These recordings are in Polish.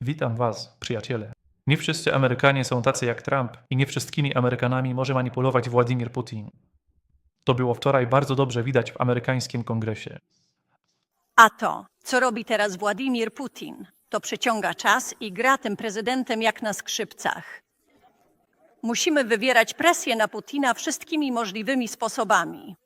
Witam Was, przyjaciele. Nie wszyscy Amerykanie są tacy jak Trump i nie wszystkimi Amerykanami może manipulować Władimir Putin. To było wczoraj bardzo dobrze widać w amerykańskim kongresie. A to, co robi teraz Władimir Putin, to przeciąga czas i gra tym prezydentem jak na skrzypcach. Musimy wywierać presję na Putina wszystkimi możliwymi sposobami.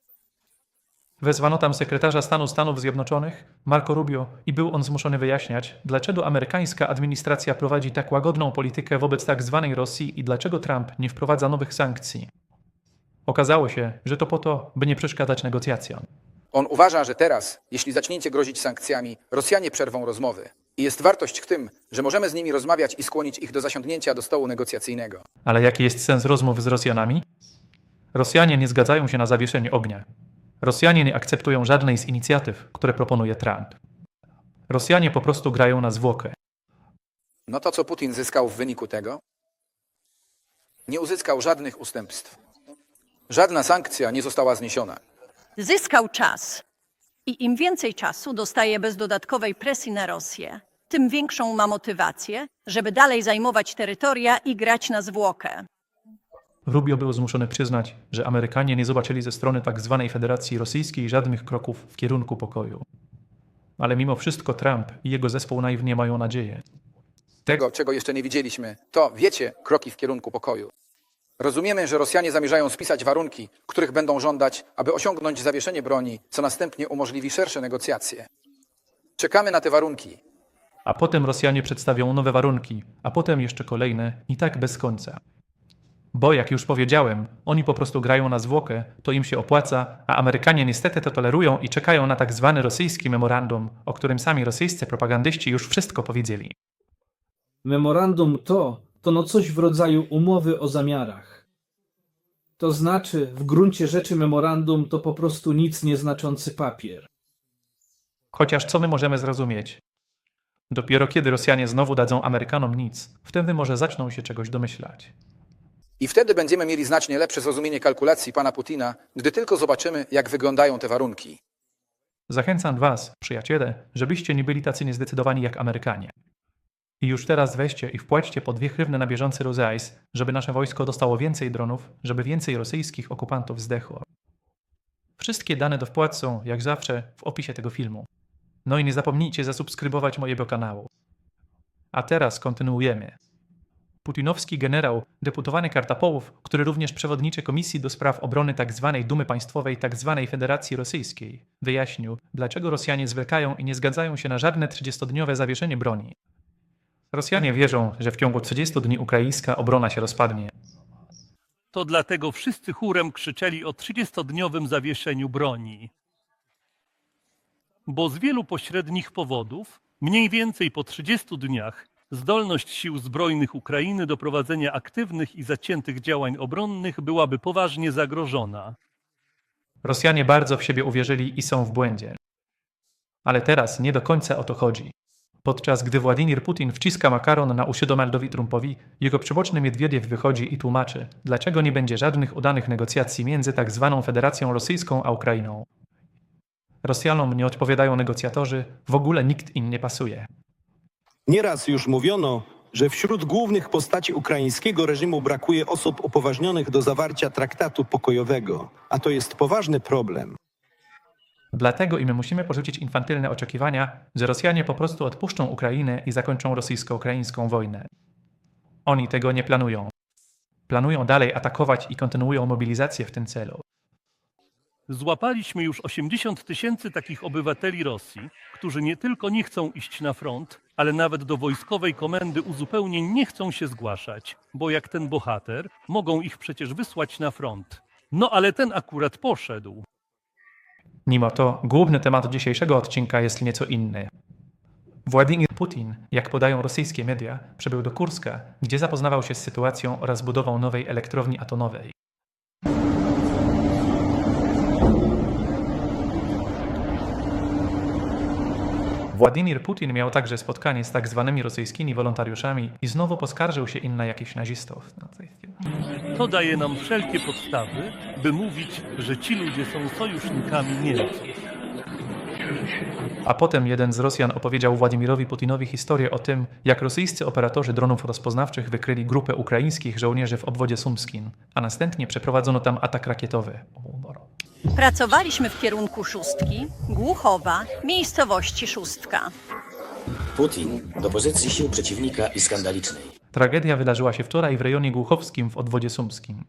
Wezwano tam sekretarza stanu Stanów Zjednoczonych, Marco Rubio, i był on zmuszony wyjaśniać, dlaczego amerykańska administracja prowadzi tak łagodną politykę wobec tak zwanej Rosji i dlaczego Trump nie wprowadza nowych sankcji. Okazało się, że to po to, by nie przeszkadzać negocjacjom. On uważa, że teraz, jeśli zaczniecie grozić sankcjami, Rosjanie przerwą rozmowy. I jest wartość w tym, że możemy z nimi rozmawiać i skłonić ich do zasiądnięcia do stołu negocjacyjnego. Ale jaki jest sens rozmów z Rosjanami? Rosjanie nie zgadzają się na zawieszenie ognia. Rosjanie nie akceptują żadnej z inicjatyw, które proponuje Trump. Rosjanie po prostu grają na zwłokę. No to, co Putin zyskał w wyniku tego? Nie uzyskał żadnych ustępstw. Żadna sankcja nie została zniesiona. Zyskał czas. I im więcej czasu dostaje bez dodatkowej presji na Rosję, tym większą ma motywację, żeby dalej zajmować terytoria i grać na zwłokę. Rubio był zmuszony przyznać, że Amerykanie nie zobaczyli ze strony tzw. Federacji Rosyjskiej żadnych kroków w kierunku pokoju. Ale mimo wszystko Trump i jego zespół naiwnie mają nadzieję. Tego, czego jeszcze nie widzieliśmy, to, wiecie, kroki w kierunku pokoju. Rozumiemy, że Rosjanie zamierzają spisać warunki, których będą żądać, aby osiągnąć zawieszenie broni, co następnie umożliwi szersze negocjacje. Czekamy na te warunki. A potem Rosjanie przedstawią nowe warunki, a potem jeszcze kolejne i tak bez końca. Bo jak już powiedziałem, oni po prostu grają na zwłokę, to im się opłaca, a Amerykanie niestety to tolerują i czekają na tak zwany rosyjski memorandum, o którym sami rosyjscy propagandyści już wszystko powiedzieli. Memorandum to, to no coś w rodzaju umowy o zamiarach. To znaczy, w gruncie rzeczy memorandum to po prostu nic nieznaczący papier. Chociaż co my możemy zrozumieć? Dopiero kiedy Rosjanie znowu dadzą Amerykanom nic, wtedy może zaczną się czegoś domyślać. I wtedy będziemy mieli znacznie lepsze zrozumienie kalkulacji pana Putina, gdy tylko zobaczymy, jak wyglądają te warunki. Zachęcam Was, przyjaciele, żebyście nie byli tacy niezdecydowani jak Amerykanie. I już teraz weźcie i wpłaćcie po dwie hrywny na bieżący rozejs, żeby nasze wojsko dostało więcej dronów, żeby więcej rosyjskich okupantów zdechło. Wszystkie dane do wpłat są, jak zawsze, w opisie tego filmu. No i nie zapomnijcie zasubskrybować mojego kanału. A teraz kontynuujemy. Putinowski generał, deputowany Kartapołów, który również przewodniczy Komisji do Spraw Obrony tzw. Dumy Państwowej tzw. Federacji Rosyjskiej, wyjaśnił, dlaczego Rosjanie zwlekają i nie zgadzają się na żadne 30-dniowe zawieszenie broni. Rosjanie wierzą, że w ciągu 30 dni ukraińska obrona się rozpadnie. To dlatego wszyscy chórem krzyczeli o 30-dniowym zawieszeniu broni. Bo z wielu pośrednich powodów, mniej więcej po 30 dniach, zdolność sił zbrojnych Ukrainy do prowadzenia aktywnych i zaciętych działań obronnych byłaby poważnie zagrożona. Rosjanie bardzo w siebie uwierzyli i są w błędzie. Ale teraz nie do końca o to chodzi. Podczas gdy Władimir Putin wciska makaron na uszy Trumpowi, jego przyboczny Miedwiediew wychodzi i tłumaczy, dlaczego nie będzie żadnych udanych negocjacji między tak zwaną Federacją Rosyjską a Ukrainą. Rosjanom nie odpowiadają negocjatorzy, w ogóle nikt im nie pasuje. Nieraz już mówiono, że wśród głównych postaci ukraińskiego reżimu brakuje osób upoważnionych do zawarcia traktatu pokojowego, a to jest poważny problem. Dlatego i my musimy porzucić infantylne oczekiwania, że Rosjanie po prostu odpuszczą Ukrainę i zakończą rosyjsko-ukraińską wojnę. Oni tego nie planują. Planują dalej atakować i kontynuują mobilizację w tym celu. Złapaliśmy już 80 tysięcy takich obywateli Rosji, którzy nie tylko nie chcą iść na front, ale nawet do wojskowej komendy uzupełnień nie chcą się zgłaszać, bo jak ten bohater, mogą ich przecież wysłać na front. No ale ten akurat poszedł. Mimo to główny temat dzisiejszego odcinka jest nieco inny. Władimir Putin, jak podają rosyjskie media, przybył do Kurska, gdzie zapoznawał się z sytuacją oraz budową nowej elektrowni atomowej. Władimir Putin miał także spotkanie z tak zwanymi rosyjskimi wolontariuszami i znowu poskarżył się im na jakichś nazistów. No, to daje nam wszelkie podstawy, by mówić, że ci ludzie są sojusznikami Niemców. A potem jeden z Rosjan opowiedział Władimirowi Putinowi historię o tym, jak rosyjscy operatorzy dronów rozpoznawczych wykryli grupę ukraińskich żołnierzy w obwodzie sumskim, a następnie przeprowadzono tam atak rakietowy. Pracowaliśmy w kierunku szóstki, Głuchowa, miejscowości Szóstka. Putin do pozycji sił przeciwnika i skandalicznej. Tragedia wydarzyła się wczoraj w rejonie Głuchowskim w odwodzie sumskim.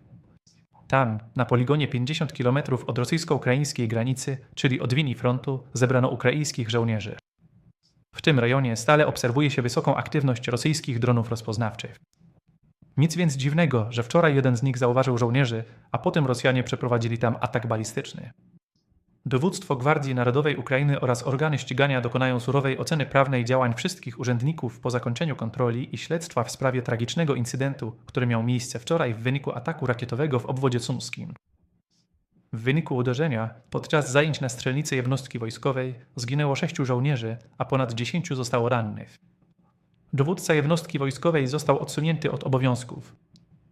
Tam, na poligonie 50 km od rosyjsko-ukraińskiej granicy, czyli od linii frontu, zebrano ukraińskich żołnierzy. W tym rejonie stale obserwuje się wysoką aktywność rosyjskich dronów rozpoznawczych. Nic więc dziwnego, że wczoraj jeden z nich zauważył żołnierzy, a potem Rosjanie przeprowadzili tam atak balistyczny. Dowództwo Gwardii Narodowej Ukrainy oraz organy ścigania dokonają surowej oceny prawnej działań wszystkich urzędników po zakończeniu kontroli i śledztwa w sprawie tragicznego incydentu, który miał miejsce wczoraj w wyniku ataku rakietowego w obwodzie sumskim. W wyniku uderzenia, podczas zajęć na strzelnicy jednostki wojskowej, zginęło sześciu żołnierzy, a ponad dziesięciu zostało rannych. Dowódca jednostki wojskowej został odsunięty od obowiązków.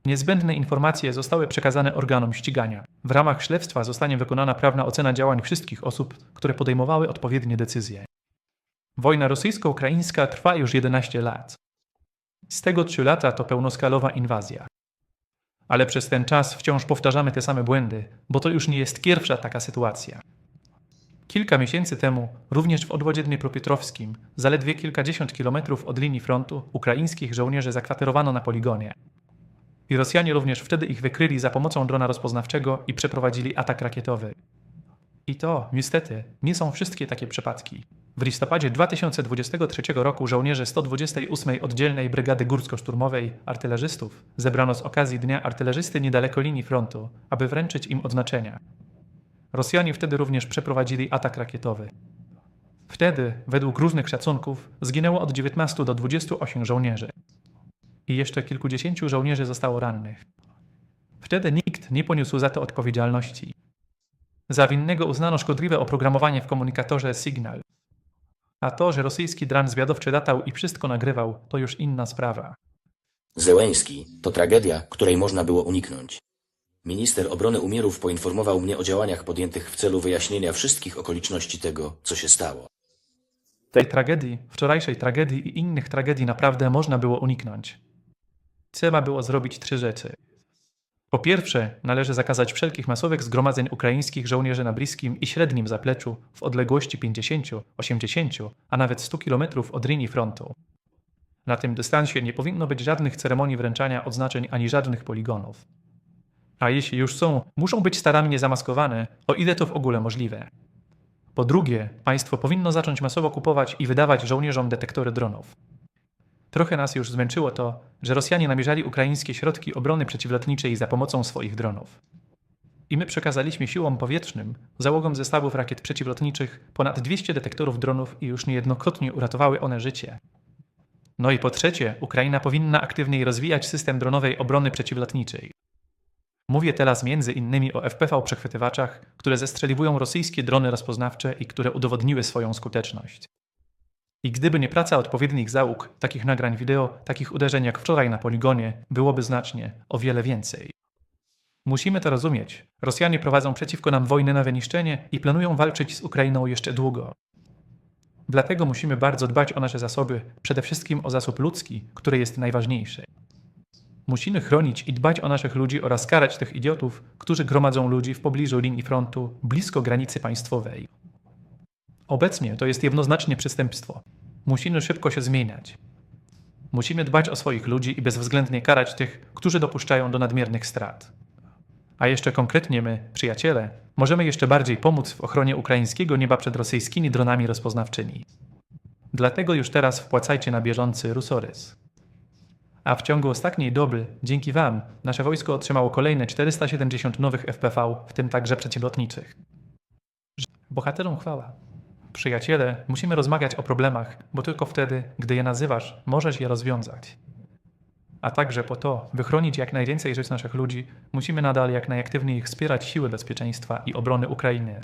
Niezbędne informacje zostały przekazane organom ścigania. W ramach śledztwa zostanie wykonana prawna ocena działań wszystkich osób, które podejmowały odpowiednie decyzje. Wojna rosyjsko-ukraińska trwa już 11 lat. Z tego 3 lata to pełnoskalowa inwazja. Ale przez ten czas wciąż powtarzamy te same błędy, bo to już nie jest pierwsza taka sytuacja. Kilka miesięcy temu, również w odwodzie dniepropietrowskim, zaledwie kilkadziesiąt kilometrów od linii frontu, ukraińskich żołnierzy zakwaterowano na poligonie. I Rosjanie również wtedy ich wykryli za pomocą drona rozpoznawczego i przeprowadzili atak rakietowy. I to, niestety, nie są wszystkie takie przypadki. W listopadzie 2023 roku żołnierze 128 Oddzielnej Brygady Górsko-Szturmowej artylerzystów zebrano z okazji Dnia Artylerzysty niedaleko linii frontu, aby wręczyć im odznaczenia. Rosjanie wtedy również przeprowadzili atak rakietowy. Wtedy, według różnych szacunków, zginęło od 19 do 28 żołnierzy. I jeszcze kilkudziesięciu żołnierzy zostało rannych. Wtedy nikt nie poniósł za to odpowiedzialności. Za winnego uznano szkodliwe oprogramowanie w komunikatorze Signal. A to, że rosyjski dron zwiadowczy latał i wszystko nagrywał, to już inna sprawa. Zełęński to tragedia, której można było uniknąć. Minister obrony Umierów poinformował mnie o działaniach podjętych w celu wyjaśnienia wszystkich okoliczności tego, co się stało. Tej tragedii, wczorajszej tragedii i innych tragedii naprawdę można było uniknąć. Trzeba było zrobić trzy rzeczy. Po pierwsze, należy zakazać wszelkich masowych zgromadzeń ukraińskich żołnierzy na bliskim i średnim zapleczu w odległości 50, 80, a nawet 100 km od linii frontu. Na tym dystansie nie powinno być żadnych ceremonii wręczania odznaczeń ani żadnych poligonów. A jeśli już są, muszą być starannie zamaskowane, o ile to w ogóle możliwe. Po drugie, państwo powinno zacząć masowo kupować i wydawać żołnierzom detektory dronów. Trochę nas już zmęczyło to, że Rosjanie namierzali ukraińskie środki obrony przeciwlotniczej za pomocą swoich dronów. I my przekazaliśmy siłom powietrznym, załogom zestawów rakiet przeciwlotniczych ponad 200 detektorów dronów i już niejednokrotnie uratowały one życie. No i po trzecie, Ukraina powinna aktywniej rozwijać system dronowej obrony przeciwlotniczej. Mówię teraz między innymi o FPV przechwytywaczach, które zestrzeliwują rosyjskie drony rozpoznawcze i które udowodniły swoją skuteczność. I gdyby nie praca odpowiednich załóg, takich nagrań wideo, takich uderzeń jak wczoraj na poligonie, byłoby znacznie, o wiele więcej. Musimy to rozumieć. Rosjanie prowadzą przeciwko nam wojnę na wyniszczenie i planują walczyć z Ukrainą jeszcze długo. Dlatego musimy bardzo dbać o nasze zasoby, przede wszystkim o zasób ludzki, który jest najważniejszy. Musimy chronić i dbać o naszych ludzi oraz karać tych idiotów, którzy gromadzą ludzi w pobliżu linii frontu, blisko granicy państwowej. Obecnie to jest jednoznacznie przestępstwo. Musimy szybko się zmieniać. Musimy dbać o swoich ludzi i bezwzględnie karać tych, którzy dopuszczają do nadmiernych strat. A jeszcze konkretnie my, przyjaciele, możemy jeszcze bardziej pomóc w ochronie ukraińskiego nieba przed rosyjskimi dronami rozpoznawczymi. Dlatego już teraz wpłacajcie na bieżący Rusorys. A w ciągu ostatniej doby, dzięki Wam, nasze wojsko otrzymało kolejne 470 nowych FPV, w tym także przeciwlotniczych. Bohaterom chwała. Przyjaciele, musimy rozmawiać o problemach, bo tylko wtedy, gdy je nazywasz, możesz je rozwiązać. A także po to, by chronić jak najwięcej żyć naszych ludzi, musimy nadal jak najaktywniej wspierać siły bezpieczeństwa i obrony Ukrainy.